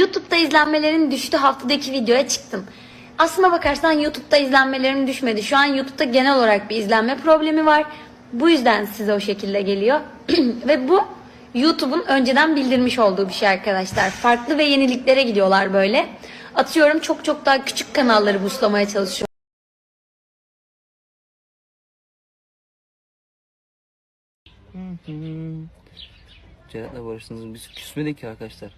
YouTube'da izlenmelerin düştü haftadaki videoya çıktım. Aslına bakarsan YouTube'da izlenmelerim düşmedi. Şu an YouTube'da genel olarak bir izlenme problemi var. Bu yüzden size o şekilde geliyor. ve bu YouTube'un önceden bildirmiş olduğu bir şey arkadaşlar. Farklı ve yeniliklere gidiyorlar böyle. Atıyorum çok çok daha küçük kanalları buslamaya çalışıyor. Ceren'le barıştınız. Biz küsmedik ki arkadaşlar.